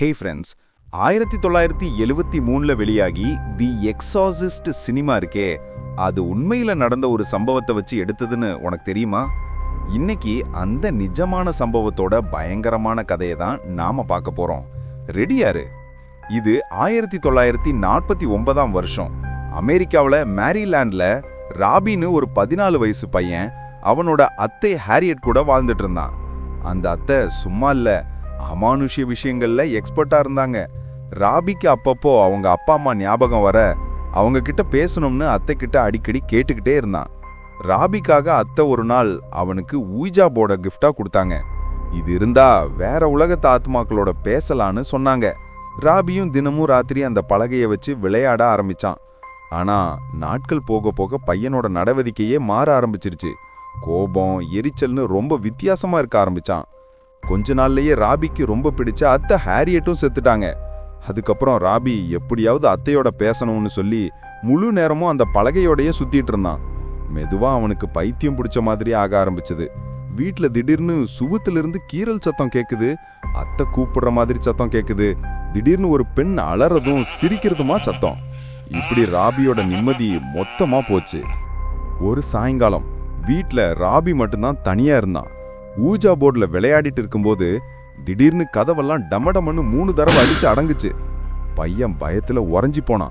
Hey friends ஆயிரத்தி தொள்ளாயிரத்தி எழுவத்தி மூணுல வெளியாகி தி எக்ஸாசிஸ்ட் சினிமா இருக்கே. அது உண்மையில நடந்த ஒரு சம்பவத்தை வச்சு எடுத்ததுன்னு உனக்கு தெரியுமா? இன்னைக்கு அந்த நிஜமான சம்பவத்தோட பயங்கரமான கதையை தான் நாம பார்க்க போறோம். ரெடியாரு இது ஆயிரத்தி தொள்ளாயிரத்தி நாற்பத்தி ஒன்பதாம் வருஷம். அமெரிக்காவில் மேரிலாண்ட்ல ராபின்னு ஒரு பதினாலு வயசு பையன் அவனோட அத்தை ஹேரியட் கூட வாழ்ந்துட்டு இருந்தான். அந்த அத்தை சும்மா இல்லை அமானுஷ்ய விஷயங்கள்ல எக்ஸ்பர்ட்டா இருந்தாங்க. ராபிக்கு அப்பப்போ அவங்க அப்பா அம்மா ஞாபகம் வர அவங்க கிட்ட பேசணும்னு அத்தை கிட்ட அடிக்கடி கேட்டுக்கிட்டே இருந்தான். ராபிக்காக அத்தை ஒரு நாள் அவனுக்கு ஊஜா போர்ட கிஃப்டா கொடுத்தாங்க. இது இருந்தா வேற உலகத்து ஆத்மாக்களோட பேசலான்னு சொன்னாங்க. ராபியும் தினமும் ராத்திரி அந்த பலகைய வச்சு விளையாட ஆரம்பிச்சான். ஆனா நாட்கள் போக போக பையனோட நடவடிக்கையே மாற ஆரம்பிச்சிருச்சு. கோபம் எரிச்சல்னு ரொம்ப வித்தியாசமா இருக்க ஆரம்பிச்சான். கொஞ்ச நாள்லயே ராபிக்கு ரொம்ப பிடிச்ச அத்தை ஹாரியட்டும் செத்துட்டாங்க. அதுக்கப்புறம் ராபி எப்படியாவது அத்தையோட பேசணும்னு சொல்லி முழு நேரமும் அந்த பலகையோடையே சுத்திட்டு இருந்தான். மெதுவா அவனுக்கு பைத்தியம் பிடிச்ச மாதிரி ஆக ஆரம்பிச்சது. வீட்டில் திடீர்னு சுவத்திலிருந்து கீறல் சத்தம் கேட்குது அத்தை கூப்பிடுற மாதிரி சத்தம் கேட்குது திடீர்னு ஒரு பெண் அலறதும் சிரிக்கிறதுமா சத்தம். இப்படி ராபியோட நிம்மதி மொத்தமாக போச்சு. ஒரு சாயங்காலம் வீட்டில் ராபி மட்டும்தான் தனியாக இருந்தான். ஊஜா போர்டில் விளையாடிட்டு இருக்கும்போது திடீர்னு கதவெல்லாம் டமடமன்னு மூணு தடவை அடிச்சு அடங்குச்சு. பையன் பயத்துல உறைஞ்சி போனான்.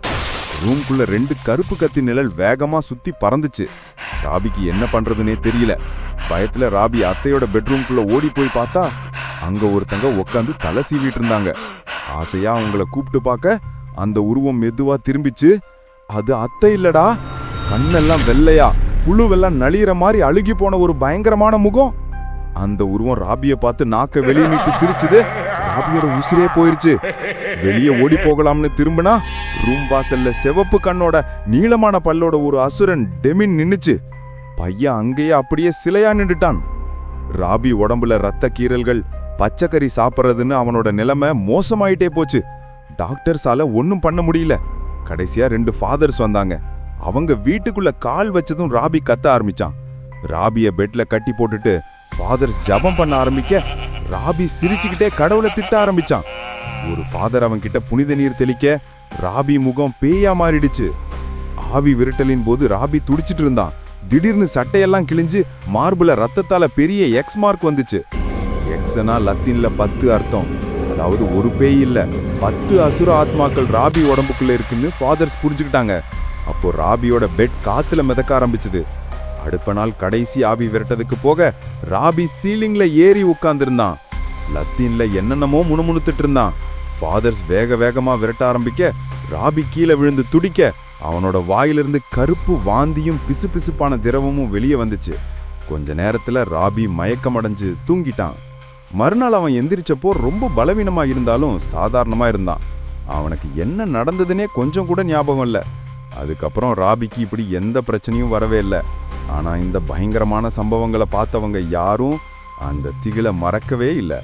ரூம்குள்ள ரெண்டு கருப்பு கத்தி நிழல் வேகமா சுத்தி பறந்துச்சு. ராபிக்கு என்ன பண்ணுறதுனே தெரியல. பயத்துல ராபி அத்தையோட பெட்ரூம்குள்ள ஓடி போய் பார்த்தா அங்க ஒருத்தங்க உட்காந்து தலை சீவிட்டு இருந்தாங்க. ஆசையா அவங்கள கூப்பிட்டு பார்க்க அந்த உருவம் மெதுவா திரும்பிச்சு அது அத்தை இல்லடா. கண்ணெல்லாம் வெள்ளையா. புழுவெல்லாம் நளியிற மாதிரி அழுகி போன ஒரு பயங்கரமான முகம். அந்த உருவம் ராபிய பார்த்து நாக்க வெளியே நீட்டு சிரிச்சது. ராபியோட உசிரே போயிருச்சு. வெளியே ஓடி போகலாம்னு திரும்பினா ரூம் வாசல்ல சிவப்பு கண்ணோட நீளமான பல்லோட ஒரு அசுரன் டெமின் நின்னுச்சு. பையன் அங்கேயே அப்படியே சிலையா நின்றுட்டான். ராபி உடம்புல ரத்த கீறல்கள் பச்சைக்கறி சாப்பிட்றதுன்னு அவனோட நிலைமை மோசமாயிட்டே போச்சு. டாக்டர்ஸால ஒன்றும் பண்ண முடியல. கடைசியா ரெண்டு ஃபாதர்ஸ் வந்தாங்க. அவங்க வீட்டுக்குள்ள கால் வச்சதும் ராபி கத்த ஆரம்பிச்சான். ராபிய பெட்ல கட்டி போட்டுட்டு ஃபாதர்ஸ் ஜபம் பண்ண ஆரம்பிக்க ராபி சிரிச்சுக்கிட்டே கடவுளை திட்ட ஆரம்பிச்சான். ஒரு ஃபாதர் அவன்கிட்ட புனித நீர் தெளிக்க ராபி முகம் பேயா மாறிடுச்சு. ஆவி விரட்டலின் போது ராபி துடிச்சிட்டு இருந்தான். திடீர்னு சட்டையெல்லாம் கிழிஞ்சு மார்புல ரத்தத்தால பெரிய எக்ஸ் மார்க் வந்துச்சு. எக்ஸனா லத்தீன்ல பத்து அர்த்தம். அதாவது ஒரு பேய் இல்ல. பத்து அசுர ஆத்மாக்கள் ராபி உடம்புக்குள்ள இருக்குன்னு ஃபாதர்ஸ் புரிஞ்சுக்கிட்டாங்க. அப்போ ராபியோட பெட் காத்துல மிதக்க ஆரம்பிச்சது. அடுப்ப நாள் கடைசி ஆவி விரட்டதுக்கு போக ராபி சீலிங்ல ஏறி உட்கார்ந்திருந்தான். லத்தீன்ல என்னென்னமோ முணுமுணுத்துட்டு இருந்தான். ஃபாதர்ஸ் வேக வேகமா விரட்ட ஆரம்பிக்க ராபி கீழே விழுந்து துடிக்க அவனோட வாயிலிருந்து கருப்பு வாந்தியும் பிசுபிசுப்பான திரவமும் வெளியே வந்துச்சு. கொஞ்ச நேரத்துல ராபி மயக்கமடைஞ்சு தூங்கிட்டான். மறுநாள் அவன் எந்திரிச்சப்போ ரொம்ப பலவீனமா இருந்தாலும் சாதாரணமா இருந்தான். அவனுக்கு என்ன நடந்ததுனே கொஞ்சம் கூட ஞாபகம் இல்லை. அதுக்கப்புறம் ராபிக்கு இப்படி எந்த பிரச்சனையும் வரவே இல்லை. ஆனால் இந்த பயங்கரமான சம்பவங்களை பார்த்தவங்க யாரும் அந்த திகளை மறக்கவே இல்லை.